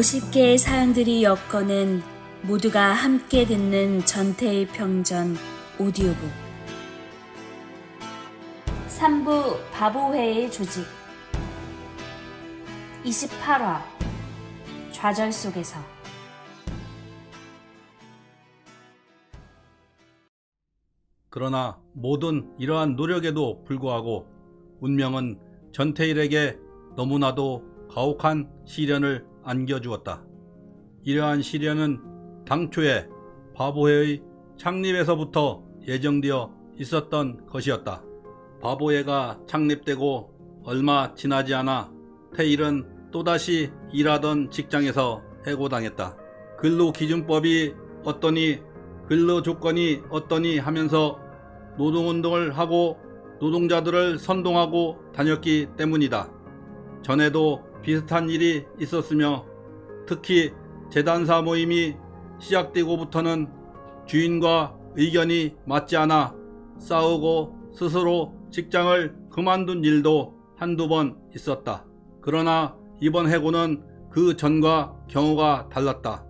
50개의 사연들이 엮어낸 모두가 함께 듣는 전태의 평전 오디오북. 3부 바보회의 조직. 28화 좌절 속에서. 그러나 모든 이러한 노력에도 불구하고 운명은 전태일에게 너무나도 가혹한 시련을 안겨주었다. 이러한 시련은 당초에 바보회의 창립에서부터 예정되어 있었던 것이었다. 바보회가 창립되고 얼마 지나지 않아 태일은 또다시 일하던 직장에서 해고당했다. 근로기준법이 어떠니 근로 조건이 어떠니 하면서 노동운동을 하고 노동자들을 선동하고 다녔기 때문이다. 전에도 비슷한 일이 있었으며 특히 재단사 모임이 시작되고부터는 주인과 의견이 맞지 않아 싸우고 스스로 직장을 그만둔 일도 한두 번 있었다. 그러나 이번 해고는 그 전과 경우가 달랐다.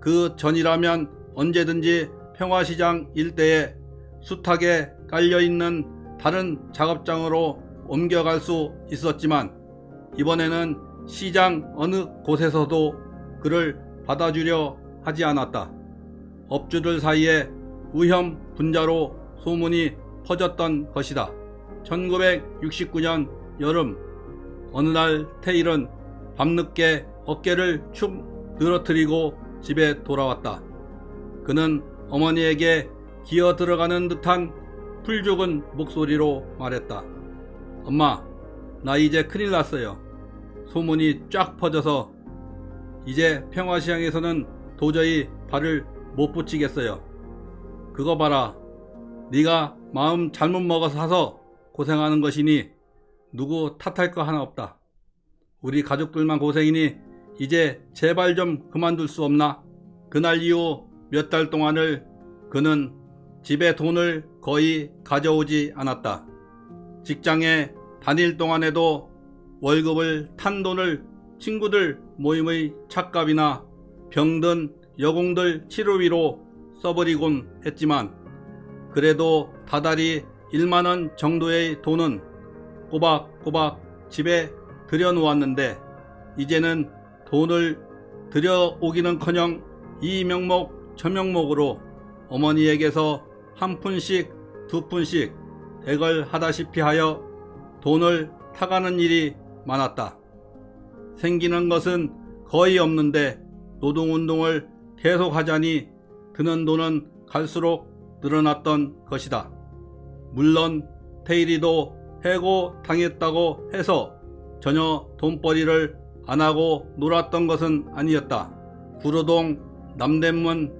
그 전이라면 언제든지 평화시장 일대에 숱하게 깔려있는 다른 작업장으로 옮겨갈 수 있었지만 이번에는 시장 어느 곳에서도 그를 받아주려 하지 않았다. 업주들 사이에 위험 분자로 소문이 퍼졌던 것이다. 1969년 여름 어느 날 테일은 밤늦게 어깨를 축 늘어뜨리고 집에 돌아왔다. 그는 어머니에게 기어 들어가는 듯한 풀죽은 목소리로 말했다. 엄마, 나 이제 큰일 났어요. 소문이 쫙 퍼져서 이제 평화시장에서는 도저히 발을 못 붙이겠어요. 그거 봐라. 네가 마음 잘못 먹어서 사서 고생하는 것이니 누구 탓할 거 하나 없다. 우리 가족들만 고생이니 이제 제발 좀 그만둘 수 없나? 그날 이후 몇 달 동안을 그는 집에 돈을 거의 가져오지 않았다. 직장에 다닐 동안에도 월급을 탄 돈을 친구들 모임의 착값이나 병든 여공들 치료비로 써버리곤 했지만 그래도 다달이 1만원 정도의 돈은 꼬박꼬박 집에 들여놓았는데 이제는 돈을 들여오기는커녕 이 명목 저 명목으로 어머니에게서 한 푼씩 두 푼씩 대걸 하다시피 하여 돈을 타가는 일이 많았다. 생기는 것은 거의 없는데 노동운동을 계속하자니 드는 돈은 갈수록 늘어났던 것이다. 물론 테일이도 해고 당했다고 해서 전혀 돈벌이를 안 하고 놀았던 것은 아니었다. 구로동, 남대문,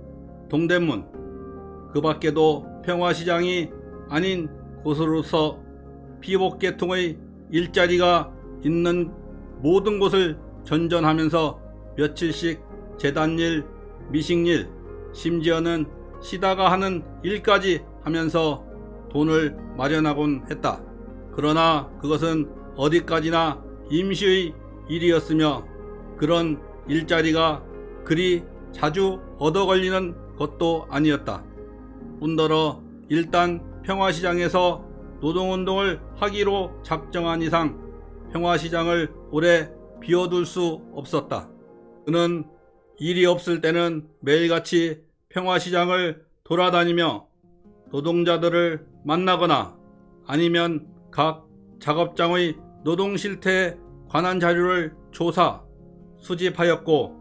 동대문, 그 밖에도 평화시장이 아닌 곳으로서 피복계통의 일자리가 있는 모든 곳을 전전하면서 며칠씩 재단일, 미식일, 심지어는 시다가 하는 일까지 하면서 돈을 마련하곤 했다. 그러나 그것은 어디까지나 임시의 일이었으며 그런 일자리가 그리 자주 얻어 걸리는 것도 아니었다. 뿐더러 일단 평화시장에서 노동운동을 하기로 작정한 이상 평화시장을 오래 비워둘 수 없었다. 그는 일이 없을 때는 매일같이 평화시장을 돌아다니며 노동자들을 만나거나 아니면 각 작업장의 노동 실태에 관한 자료를 조사, 수집하였고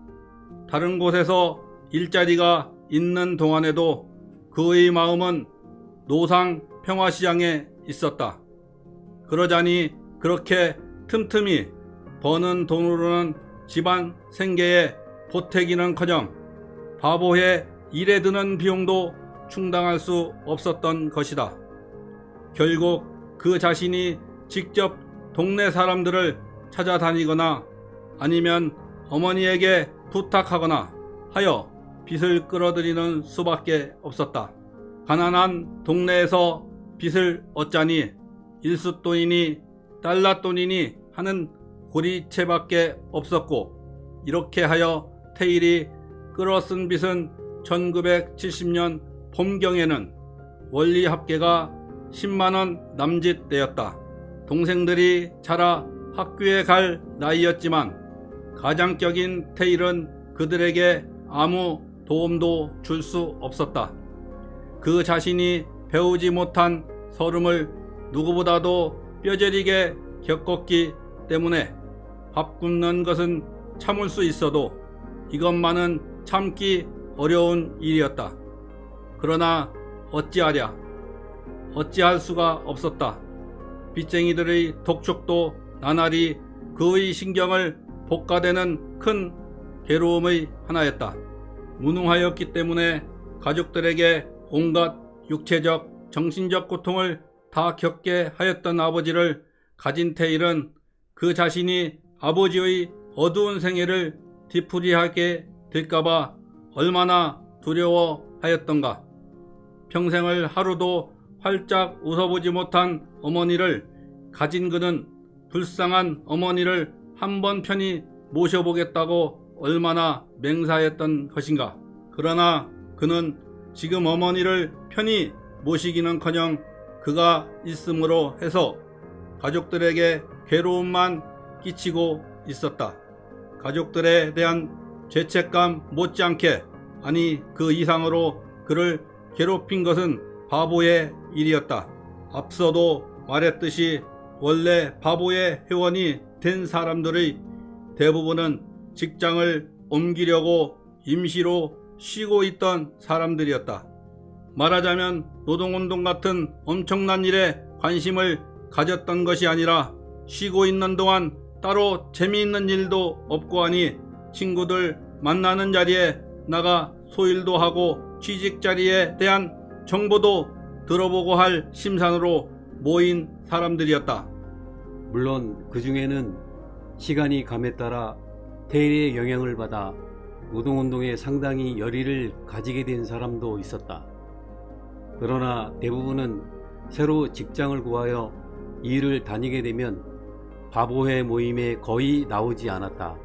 다른 곳에서 일자리가 있는 동안에도 그의 마음은 노상 평화시장에 있었다. 그러자니 그렇게 틈틈이 버는 돈으로는 집안 생계에 보태기는커녕 바보해 일에 드는 비용도 충당할 수 없었던 것이다. 결국 그 자신이 직접 동네 사람들을 찾아다니거나 아니면 어머니에게 부탁하거나 하여 빚을 끌어들이는 수밖에 없었다. 가난한 동네에서 빚을 얻자니 일숫돈이니 달러돈이니 하는 고리채밖에 없었고 이렇게 하여 테일이 끌어쓴 빚은 1970년 봄경에는 원리 합계가 10만원 남짓 되었다. 동생들이 자라 학교에 갈 나이였지만 가장격인 테일은 그들에게 아무 도움도 줄 수 없었다. 그 자신이 배우지 못한 서름을 누구보다도 뼈저리게 겪었기 때문에 밥 굶는 것은 참을 수 있어도 이것만은 참기 어려운 일이었다. 그러나 어찌하랴? 어찌할 수가 없었다. 빚쟁이들의 독촉도 나날이 그의 신경을 복가되는 큰 괴로움의 하나였다. 무능하였기 때문에 가족들에게 온갖 육체적, 정신적 고통을 다 겪게 하였던 아버지를 가진 테일은 그 자신이 아버지의 어두운 생애를 뒤풀이하게 될까봐 얼마나 두려워하였던가. 평생을 하루도 활짝 웃어보지 못한 어머니를 가진 그는 불쌍한 어머니를 한 번 편히 모셔보겠다고 얼마나 맹사했던 것인가. 그러나 그는 지금 어머니를 편히 모시기는커녕 그가 있음으로 해서 가족들에게 괴로움만 끼치고 있었다. 가족들에 대한 죄책감 못지않게 아니 그 이상으로 그를 괴롭힌 것은 바보의 일이었다. 앞서도 말했듯이 원래 바보의 회원이 된 사람들의 대부분은 직장을 옮기려고 임시로 쉬고 있던 사람들이었다. 말하자면 노동운동 같은 엄청난 일에 관심을 가졌던 것이 아니라 쉬고 있는 동안 따로 재미있는 일도 없고 하니 친구들 만나는 자리에 나가 소일도 하고 취직 자리에 대한 정보도 들어보고 할 심산으로 모인 사람들이었다. 물론 그 중에는 시간이 감에 따라 대의의 영향을 받아 노동운동에 상당히 열의를 가지게 된 사람도 있었다. 그러나 대부분은 새로 직장을 구하여 일을 다니게 되면 바보회 모임에 거의 나오지 않았다.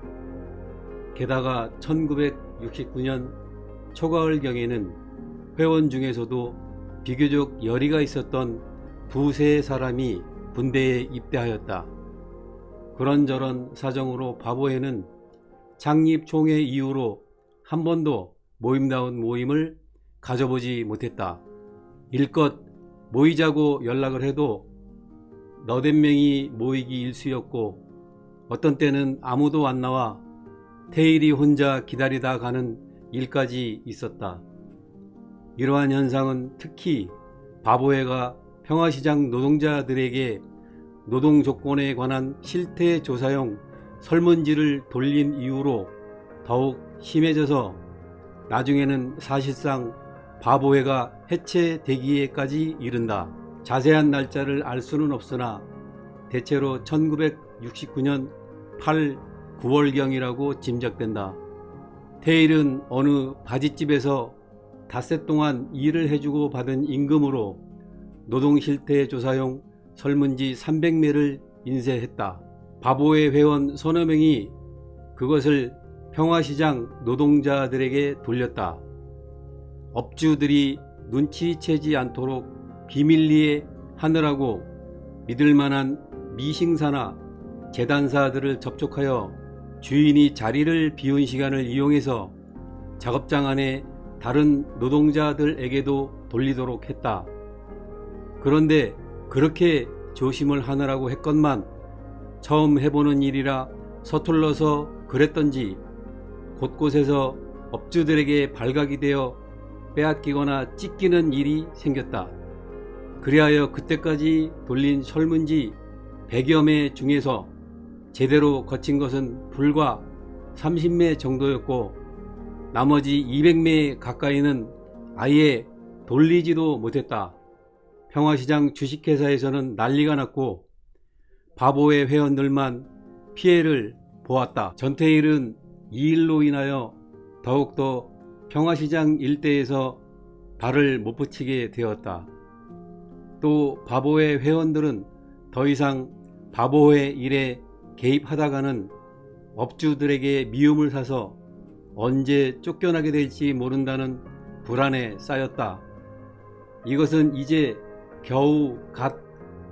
게다가 1969년 초가을경에는 회원 중에서도 비교적 열의가 있었던 두세 사람이 군대에 입대하였다. 그런저런 사정으로 바보회는 창립 총회 이후로 한 번도 모임다운 모임을 가져보지 못했다. 일껏 모이자고 연락을 해도 너댓 명이 모이기 일쑤였고 어떤 때는 아무도 안 나와 테일이 혼자 기다리다 가는 일까지 있었다. 이러한 현상은 특히 바보회가 평화시장 노동자들에게 노동 조건에 관한 실태 조사용 설문지를 돌린 이후로 더욱 심해져서 나중에는 사실상 바보회가 해체되기에까지 이른다. 자세한 날짜를 알 수는 없으나 대체로 1969년 8, 9월경이라고 짐작된다. 테일은 어느 바지집에서 닷새 동안 일을 해주고 받은 임금으로 노동 실태 조사용 설문지 300매를 인쇄했다. 바보의 회원 서너 명이 그것을 평화시장 노동자들에게 돌렸다. 업주들이 눈치채지 않도록 비밀리에 하느라고 믿을 만한 미싱사나 재단사들을 접촉하여 주인이 자리를 비운 시간을 이용해서 작업장 안에 다른 노동자들에게도 돌리도록 했다. 그런데 그렇게 조심을 하느라고 했건만 처음 해보는 일이라 서툴러서 그랬던지 곳곳에서 업주들에게 발각이 되어 빼앗기거나 찢기는 일이 생겼다. 그리하여 그때까지 돌린 설문지 100여 매 중에서 제대로 거친 것은 불과 30매 정도였고 나머지 200매 가까이는 아예 돌리지도 못했다. 평화시장 주식회사에서는 난리가 났고 바보의 회원들만 피해를 보았다. 전태일은 이 일로 인하여 더욱더 평화시장 일대에서 발을 못 붙이게 되었다. 또 바보의 회원들은 더 이상 바보의 일에 개입하다가는 업주들에게 미움을 사서 언제 쫓겨나게 될지 모른다는 불안에 쌓였다. 이것은 이제 겨우 갓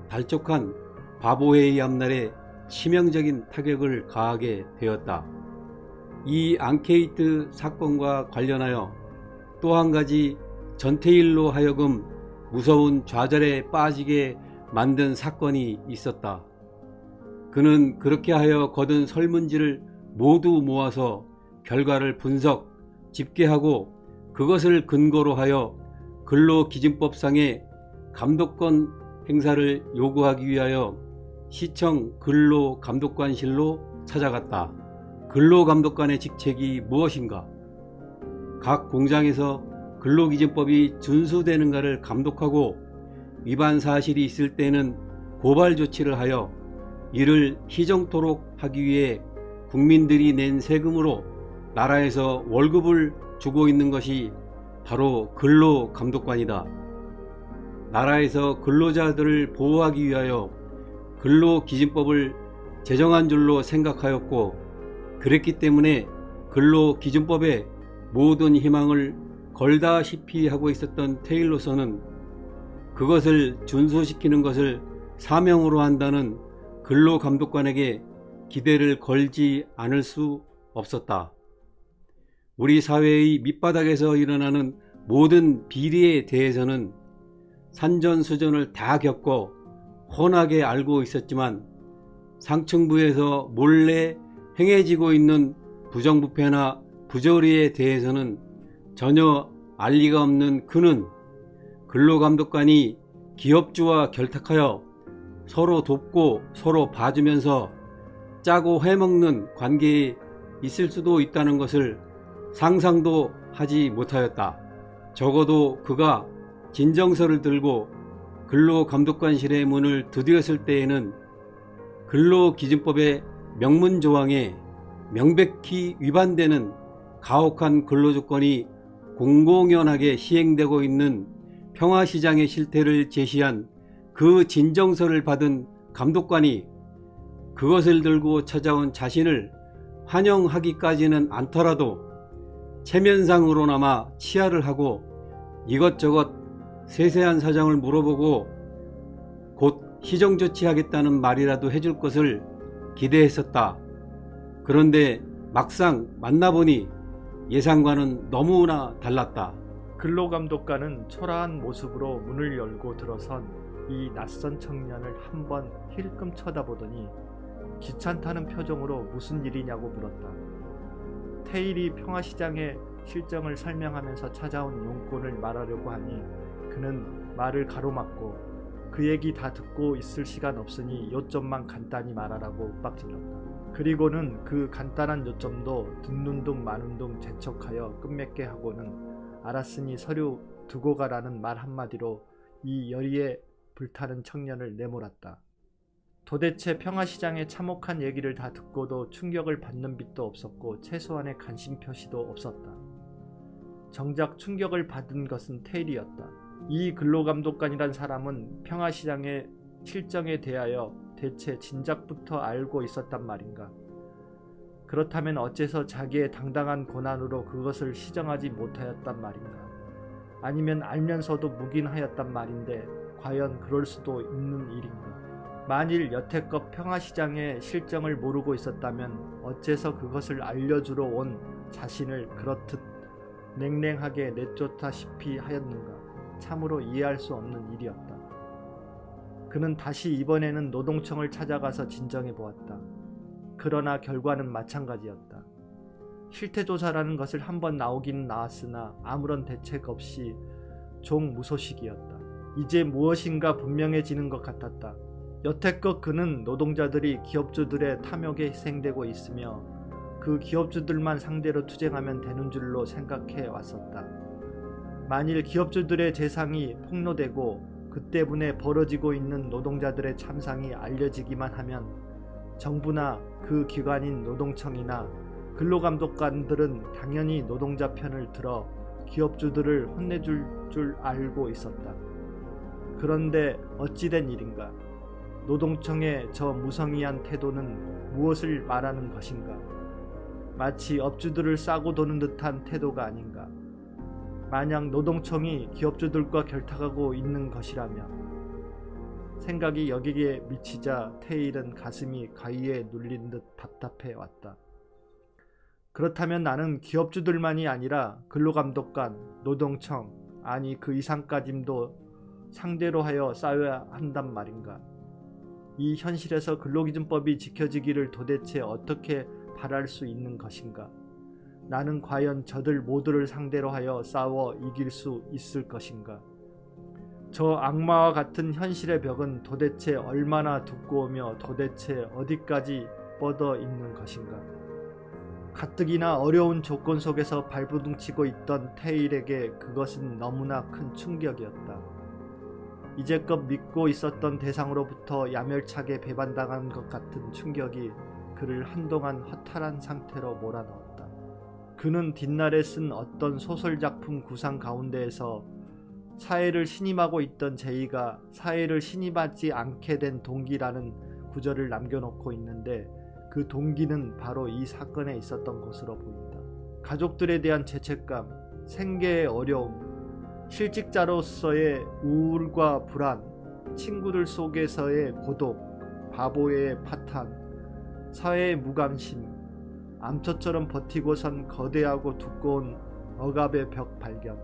발족한 바보회의 앞날에 치명적인 타격을 가하게 되었다. 이 앙케이트 사건과 관련하여 또 한 가지 전태일로 하여금 무서운 좌절에 빠지게 만든 사건이 있었다. 그는 그렇게 하여 거둔 설문지를 모두 모아서 결과를 분석, 집계하고 그것을 근거로 하여 근로기준법상의 감독권 행사를 요구하기 위하여 시청 근로감독관실로 찾아갔다. 근로감독관의 직책이 무엇인가? 각 공장에서 근로기준법이 준수되는가를 감독하고 위반 사실이 있을 때는 고발 조치를 하여 이를 희정토록 하기 위해 국민들이 낸 세금으로 나라에서 월급을 주고 있는 것이 바로 근로감독관이다. 나라에서 근로자들을 보호하기 위하여 근로기준법을 제정한 줄로 생각하였고 그랬기 때문에 근로 기준법에 모든 희망을 걸다시피 하고 있었던 테일로서는 그것을 준수시키는 것을 사명으로 한다는 근로 감독관에게 기대를 걸지 않을 수 없었다. 우리 사회의 밑바닥에서 일어나는 모든 비리에 대해서는 산전수전을 다 겪고 훤하게 알고 있었지만 상층부에서 몰래 행해지고 있는 부정부패나 부조리에 대해서는 전혀 알 리가 없는 그는 근로감독관이 기업주와 결탁하여 서로 돕고 서로 봐주면서 짜고 해먹는 관계에 있을 수도 있다는 것을 상상도 하지 못하였다. 적어도 그가 진정서를 들고 근로감독관실의 문을 두드렸을 때에는 근로기준법의 명문 조항에 명백히 위반되는 가혹한 근로조건이 공공연하게 시행되고 있는 평화시장의 실태를 제시한 그 진정서를 받은 감독관이 그것을 들고 찾아온 자신을 환영하기까지는 않더라도 체면상으로나마 치하를 하고 이것저것 세세한 사정을 물어보고 곧 희정 조치하겠다는 말이라도 해줄 것을 기대했었다. 그런데 막상 만나보니 예상과는 너무나 달랐다. 근로감독관은 초라한 모습으로 문을 열고 들어선 이 낯선 청년을 한 번 힐끔 쳐다보더니 귀찮다는 표정으로 무슨 일이냐고 물었다. 테일이 평화시장의 실정을 설명하면서 찾아온 용건을 말하려고 하니 그는 말을 가로막고 그 얘기 다 듣고 있을 시간 없으니 요점만 간단히 말하라고 윽박질렀다. 그리고는 그 간단한 요점도 듣는 둥 마는 둥 재촉하여 끝맺게 하고는 알았으니 서류 두고 가라는 말 한마디로 이 열의에 불타는 청년을 내몰았다. 도대체 평화시장의 참혹한 얘기를 다 듣고도 충격을 받는 빛도 없었고 최소한의 관심 표시도 없었다. 정작 충격을 받은 것은 테일이었다. 이 근로감독관이란 사람은 평화시장의 실정에 대하여 대체 진작부터 알고 있었단 말인가. 그렇다면 어째서 자기의 당당한 고난으로 그것을 시정하지 못하였단 말인가. 아니면 알면서도 묵인하였단 말인데 과연 그럴 수도 있는 일인가. 만일 여태껏 평화시장의 실정을 모르고 있었다면 어째서 그것을 알려주러 온 자신을 그렇듯 냉랭하게 내쫓다시피 하였는가. 참으로 이해할 수 없는 일이었다. 그는 다시 이번에는 노동청을 찾아가서 진정해 보았다. 그러나 결과는 마찬가지였다. 실태조사라는 것을 한번 나오긴 나왔으나 아무런 대책 없이 종 무소식이었다. 이제 무엇인가 분명해지는 것 같았다. 여태껏 그는 노동자들이 기업주들의 탐욕에 희생되고 있으며 그 기업주들만 상대로 투쟁하면 되는 줄로 생각해 왔었다. 만일 기업주들의 재상이 폭로되고 그 때문에 벌어지고 있는 노동자들의 참상이 알려지기만 하면 정부나 그 기관인 노동청이나 근로감독관들은 당연히 노동자 편을 들어 기업주들을 혼내줄 줄 알고 있었다. 그런데 어찌된 일인가? 노동청의 저 무성의한 태도는 무엇을 말하는 것인가? 마치 업주들을 싸고 도는 듯한 태도가 아닌가. 만약 노동청이 기업주들과 결탁하고 있는 것이라며 생각이 여기에 미치자 테일은 가슴이 가위에 눌린 듯 답답해 왔다. 그렇다면 나는 기업주들만이 아니라 근로감독관, 노동청, 아니 그 이상까짐도 상대로 하여 싸워야 한단 말인가. 이 현실에서 근로기준법이 지켜지기를 도대체 어떻게 바랄 수 있는 것인가? 나는 과연 저들 모두를 상대로 하여 싸워 이길 수 있을 것인가? 저 악마와 같은 현실의 벽은 도대체 얼마나 두꺼우며 도대체 어디까지 뻗어 있는 것인가? 가뜩이나 어려운 조건 속에서 발부둥치고 있던 테일에게 그것은 너무나 큰 충격이었다. 이제껏 믿고 있었던 대상으로부터 야멸차게 배반당한 것 같은 충격이 그를 한동안 허탈한 상태로 몰아넣었다. 그는 뒷날에 쓴 어떤 소설 작품 구상 가운데에서 사회를 신임하고 있던 제이가 사회를 신임하지 않게 된 동기라는 구절을 남겨놓고 있는데 그 동기는 바로 이 사건에 있었던 것으로 보인다. 가족들에 대한 죄책감, 생계의 어려움, 실직자로서의 우울과 불안, 친구들 속에서의 고독, 바보의 파탄, 사회의 무관심, 암초처럼 버티고 선 거대하고 두꺼운 억압의 벽 발견.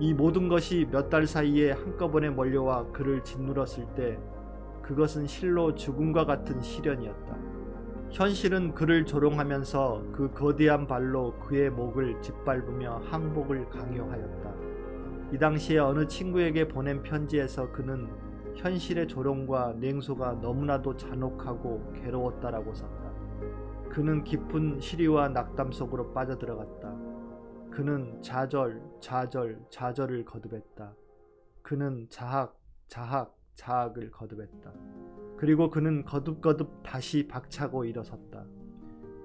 이 모든 것이 몇 달 사이에 한꺼번에 몰려와 그를 짓눌렀을 때 그것은 실로 죽음과 같은 시련이었다. 현실은 그를 조롱하면서 그 거대한 발로 그의 목을 짓밟으며 항복을 강요하였다. 이 당시에 어느 친구에게 보낸 편지에서 그는 현실의 조롱과 냉소가 너무나도 잔혹하고 괴로웠다라고 썼다. 그는 깊은 시리와 낙담 속으로 빠져들어갔다. 그는 좌절, 좌절, 좌절을 거듭했다. 그는 자학, 자학, 자학을 거듭했다. 그리고 그는 거듭거듭 다시 박차고 일어섰다.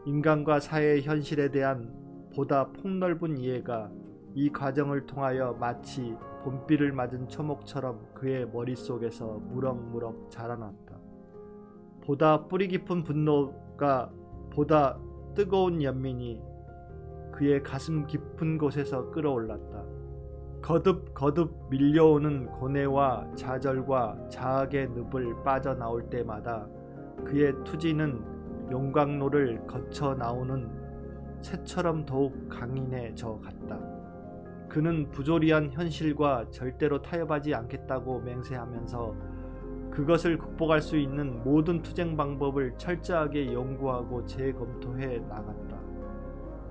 인간과 사회의 현실에 대한 보다 폭넓은 이해가 이 과정을 통하여 마치 봄비를 맞은 초목처럼 그의 머릿속에서 무럭무럭 자라났다. 보다 뿌리 깊은 분노가 보다 뜨거운 연민이 그의 가슴 깊은 곳에서 끌어올랐다. 거듭 거듭 밀려오는 고뇌와 좌절과 자학의 늪을 빠져나올 때마다 그의 투지는 용광로를 거쳐 나오는 새처럼 더욱 강인해져 갔다. 그는 부조리한 현실과 절대로 타협하지 않겠다고 맹세하면서 그것을 극복할 수 있는 모든 투쟁 방법을 철저하게 연구하고 재검토해 나갔다.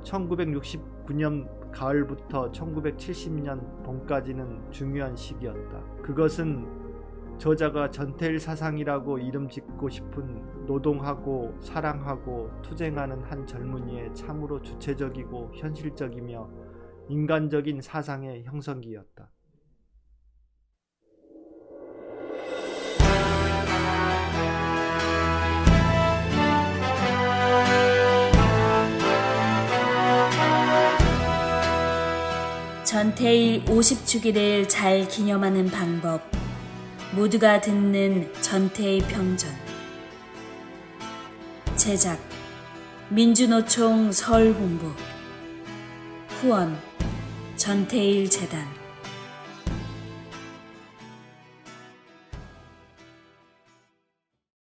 1969년 가을부터 1970년 봄까지는 중요한 시기였다. 그것은 저자가 전태일 사상이라고 이름 짓고 싶은 노동하고 사랑하고 투쟁하는 한 젊은이의 참으로 주체적이고 현실적이며 인간적인 사상의 형성기였다. 전태일 50주기를 잘 기념하는 방법. 모두가 듣는 전태일 평전. 제작 민주노총 서울본부. 후원 전태일 재단